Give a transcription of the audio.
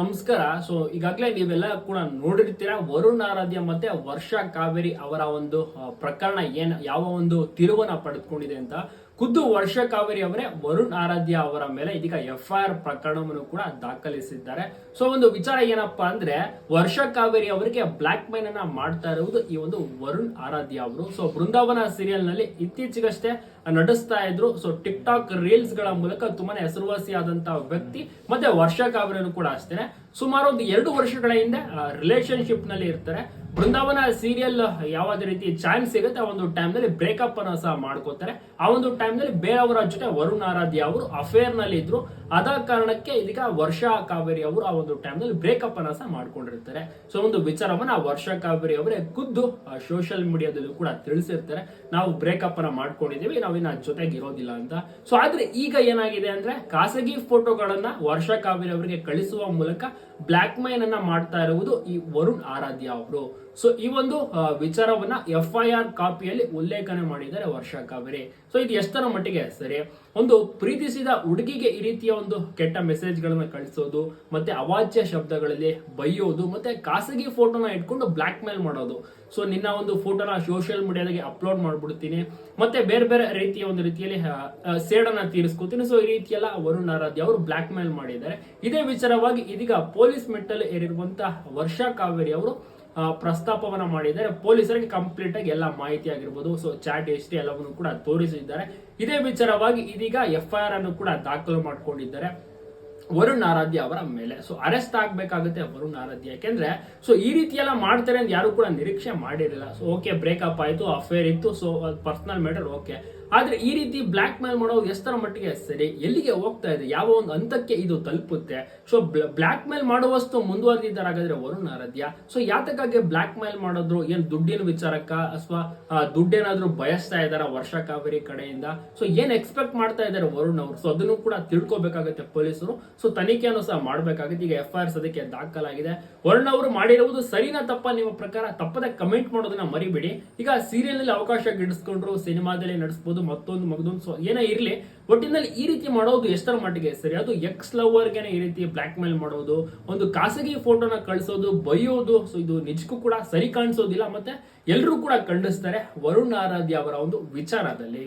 ನಮಸ್ಕಾರ. ಸೊ ಈಗಾಗಲೇ ನೀವೆಲ್ಲ ಕೂಡ ನೋಡಿರ್ತೀರಾ, ವರುಣ್ ಆರಾಧ್ಯ ಮತ್ತೆ ವರ್ಷ ಕಾವೇರಿ ಅವರ ಒಂದು ಪ್ರಕರಣ ಏನ್, ಯಾವ ಒಂದು ತಿರುವನ್ನ ಪಡೆದುಕೊಂಡಿದೆ ಅಂತ. ಖುದ್ದು ವರ್ಷ ಕಾವೇರಿ ಅವರೇ ವರುಣ್ ಆರಾಧ್ಯ ಅವರ ಮೇಲೆ ಇದೀಗ ಎಫ್ ಐ ಆರ್ ಪ್ರಕರಣವನ್ನು ಕೂಡ ದಾಖಲಿಸಿದ್ದಾರೆ. ಸೊ ಒಂದು ವಿಚಾರ ಏನಪ್ಪಾ ಅಂದ್ರೆ, ವರ್ಷ ಕಾವೇರಿ ಅವರಿಗೆ ಬ್ಲಾಕ್ ಮೈನ್ ಅನ್ನ ಮಾಡ್ತಾ ಇರುವುದು ಈ ಒಂದು ವರುಣ್ ಆರಾಧ್ಯ ಅವರು. ಸೊ ಬೃಂದಾವನ ಸೀರಿಯಲ್ನಲ್ಲಿ ಇತ್ತೀಚೆಗಷ್ಟೇ ನಡೆಸ್ತಾ ಇದ್ರು. ಸೊ ಟಿಕ್ ಟಾಕ್ ರೀಲ್ಸ್ಗಳ ಮೂಲಕ ತುಂಬಾನೇ ಹೆಸರುವಾಸಿಯಾದಂತಹ ವ್ಯಕ್ತಿ, ಮತ್ತೆ ವರ್ಷ ಕಾವೇರಿಯನ್ನು ಕೂಡ ಅಷ್ಟೇನೆ. ಸುಮಾರು ಒಂದು ಎರಡು ವರ್ಷಗಳ ಹಿಂದೆ ರಿಲೇಶನ್ಶಿಪ್ನಲ್ಲಿ ಇರ್ತಾರೆ. ಬೃಂದಾವನ ಸೀರಿಯಲ್ ಯಾವ್ದು ರೀತಿ ಚಾನ್ಸ್ ಸಿಗುತ್ತೆ, ಆ ಒಂದು ಟೈಮ್ನಲ್ಲಿ ಬ್ರೇಕಪ್ ಅನ್ನ ಸಹ ಮಾಡ್ಕೋತಾರೆ. ಆ ಒಂದು ಟೈಮ್ನಲ್ಲಿ ಬೇರೆಯವರ ಜೊತೆ ವರುಣ್ ಆರಾಧ್ಯ ಅವರು ಅಫೇರ್ನಲ್ಲಿ ಇದ್ರು. ಅದ ಕಾರಣಕ್ಕೆ ಇದೀಗ ವರ್ಷಾ ಕಾವೇರಿ ಅವರು ಆ ಒಂದು ಟೈಮ್ನಲ್ಲಿ ಬ್ರೇಕಪ್ ಅನ್ನ ಸಹ ಮಾಡ್ಕೊಂಡಿರ್ತಾರೆ. ಸೊ ಒಂದು ವಿಚಾರವನ್ನ ವರ್ಷಾ ಕಾವೇರಿ ಅವರೇ ಖುದ್ದು ಸೋಷಿಯಲ್ ಮೀಡಿಯಾದಲ್ಲೂ ಕೂಡ ತಿಳಿಸಿರ್ತಾರೆ. ನಾವು ಬ್ರೇಕಪ್ ಅನ್ನ ಮಾಡ್ಕೊಂಡಿದೀವಿ ನಾವಿನ್ನ ಜೊತೆಗೆ ಇರೋದಿಲ್ಲ ಅಂತ. ಸೊ ಆದ್ರೆ ಈಗ ಏನಾಗಿದೆ ಅಂದ್ರೆ ಖಾಸಗಿ ಫೋಟೋಗಳನ್ನ ವರ್ಷಾ ಕಾವೇರಿ ಅವರಿಗೆ ಕಳಿಸುವ ಮೂಲಕ ಬ್ಲಾಕ್ ಮೈನ್ ಅನ್ನ ಮಾಡ್ತಾ ಇರುವುದು ಈ ವರುಣ್ ಆರಾಧ್ಯ ಅವರು. ಸೊ ಈ ಒಂದು ವಿಚಾರವನ್ನ ಎಫ್ ಐ ಆರ್ ಕಾಪಿಯಲ್ಲಿ ಉಲ್ಲೇಖನೆ ಮಾಡಿದ್ದಾರೆ ವರ್ಷ ಕಾವೇರಿ. ಸೊ ಇದು ಎಷ್ಟರ ಮಟ್ಟಿಗೆ ಸರಿ? ಒಂದು ಪ್ರೀತಿಸಿದ ಹುಡುಗಿಗೆ ಈ ರೀತಿಯ ಒಂದು ಕೆಟ್ಟ ಮೆಸೇಜ್ ಗಳನ್ನ ಕಳಿಸೋದು, ಮತ್ತೆ ಅವಾಚ್ಯ ಶಬ್ದಗಳಲ್ಲಿ ಬೈಯೋದು, ಮತ್ತೆ ಖಾಸಗಿ ಫೋಟೋನ ಇಟ್ಕೊಂಡು ಬ್ಲಾಕ್ ಮೇಲ್ ಮಾಡೋದು. ಸೊ ನಿನ್ನ ಒಂದು ಫೋಟೋನ ಸೋಷಿಯಲ್ ಮೀಡಿಯಾದಲ್ಲಿ ಅಪ್ಲೋಡ್ ಮಾಡ್ಬಿಡ್ತೀನಿ, ಮತ್ತೆ ಬೇರೆ ಬೇರೆ ರೀತಿಯ ಒಂದು ರೀತಿಯಲ್ಲಿ ಸೇಡನ್ನ ತೀರಿಸ್ಕೊತೀನಿ. ಸೊ ಈ ರೀತಿಯೆಲ್ಲ ವರುಣ್ ಆರಾಧ್ಯ ಅವರು ಬ್ಲಾಕ್ ಮೇಲ್ ಮಾಡಿದ್ದಾರೆ. ಇದೇ ವಿಚಾರವಾಗಿ ಇದೀಗ ಪೊಲೀಸ್ ಮೆಟ್ಟಲ್ ಏರಿರುವಂತಹ ವರ್ಷ ಕಾವೇರಿ ಅವರು ಪ್ರಸ್ತಾಪವನ್ನ ಮಾಡಿದ್ದಾರೆ. ಪೊಲೀಸರಿಗೆ ಕಂಪ್ಲೀಟ್ ಆಗಿ ಎಲ್ಲ ಮಾಹಿತಿ ಆಗಿರ್ಬೋದು. ಸೊ ಚಾಟ್ ಹಿಸ್ಟ್ರಿ ಎಲ್ಲವನ್ನು ಕೂಡ ತೋರಿಸಿದ್ದಾರೆ. ಇದೇ ವಿಚಾರವಾಗಿ ಇದೀಗ ಎಫ್ ಐ ಆರ್ ಅನ್ನು ಕೂಡ ದಾಖಲು ಮಾಡಿಕೊಂಡಿದ್ದಾರೆ. ವರುಣ್ ಆರಾಧ್ಯ ಅವರ ಮೇಲೆ. ಸೊ ಅರೆಸ್ಟ್ ಆಗಬೇಕಾಗುತ್ತೆ ವರುಣ್ ಆರಾಧ್ಯ. ಯಾಕೆಂದ್ರೆ ಸೊ ಈ ರೀತಿ ಎಲ್ಲ ಮಾಡ್ತಾರೆ ಅಂತ ಯಾರು ಕೂಡ ನಿರೀಕ್ಷೆ ಮಾಡಿರಲಿಲ್ಲ. ಸೊ ಓಕೆ ಬ್ರೇಕಪ್ ಆಯಿತು ಅಫೇರ್ ಇತ್ತು. ಸೊ ಪರ್ಸನಲ್ ಮ್ಯಾಟರ್ ಓಕೆ ಆದ್ರೆ ಈ ರೀತಿ ಬ್ಲಾಕ್ ಮೇಲ್ ಮಾಡೋದು ಎಷ್ಟರ ಮಟ್ಟಿಗೆ ಸರಿ, ಎಲ್ಲಿಗೆ ಹೋಗ್ತಾ ಇದೆ, ಯಾವ ಒಂದು ಹಂತಕ್ಕೆ ಇದು ತಲುಪುತ್ತೆ? ಸೊ ಬ್ಲಾಕ್ ಮೇಲ್ ಮಾಡುವಷ್ಟು ಮುಂದುವರೆದಿದ್ದಾರೆ ಹಾಗಾದ್ರೆ ವರುಣ್ ಆರಾಧ್ಯ. ಸೊ ಯಾತಕ್ಕಾಗಿ ಬ್ಲಾಕ್ ಮೇಲ್ ಮಾಡಿದ್ರು? ಏನ್ ದುಡ್ಡಿನ ವಿಚಾರಕ್ಕ ಅಥವಾ ದುಡ್ಡೇನಾದ್ರೂ ಬಯಸ್ತಾ ಇದಾರ ವರ್ಷ ಕಾವೇರಿ ಕಡೆಯಿಂದ? ಸೊ ಏನ್ ಎಕ್ಸ್ಪೆಕ್ಟ್ ಮಾಡ್ತಾ ಇದ್ದಾರೆ ವರುಣ್ ಅವರು? ಸೊ ಅದನ್ನು ಕೂಡ ತಿಳ್ಕೊಬೇಕಾಗುತ್ತೆ ಪೊಲೀಸರು. ಸೊ ತನಿಖೆಯನ್ನು ಸಹ ಮಾಡಬೇಕಾಗುತ್ತೆ. ಈಗ ಎಫ್ ಐ ಆರ್ ಸದ್ಯಕ್ಕೆ ದಾಖಲಾಗಿದೆ. ವರುಣ್ ಅವರು ಮಾಡಿರುವುದು ಸರಿನಾ ತಪ್ಪ ನಿಮ್ಮ ಪ್ರಕಾರ? ತಪ್ಪದೆ ಕಮೆಂಟ್ ಮಾಡೋದನ್ನ ಮರಿಬೇಡಿ. ಈಗ ಸೀರಿಯಲ್ನಲ್ಲಿ ಅವಕಾಶ ಗಿಡಿಸ್ಕೊಂಡ್ರು, ಸಿನಿಮಾದಲ್ಲಿ ನಡೆಸಬಹುದು ಮತ್ತೊಂದು ಮಗದೊಂದು ಸೊ ಏನೇ ಇರಲಿ, ಒಟ್ಟಿನಲ್ಲಿ ಈ ರೀತಿ ಮಾಡೋದು ಎಷ್ಟರ ಮಟ್ಟಿಗೆ? ಸರಿ, ಅದು ಎಕ್ಸ್ ಲವರ್ಗೆ ಈ ರೀತಿ ಬ್ಲ್ಯಾಕ್ ಮೇಲ್ ಮಾಡೋದು, ಒಂದು ಖಾಸಗಿ ಫೋಟೋನ ಕಳಿಸೋದು, ಬೈಯೋದು ಸೊ ಇದು ನಿಜಕ್ಕೂ ಕೂಡ ಸರಿ ಕಾಣಿಸೋದಿಲ್ಲ, ಮತ್ತೆ ಎಲ್ಲರೂ ಕೂಡ ಖಂಡಿಸ್ತಾರೆ ವರುಣ್ ಆರಾಧ್ಯ ಅವರ ಒಂದು ವಿಚಾರದಲ್ಲಿ.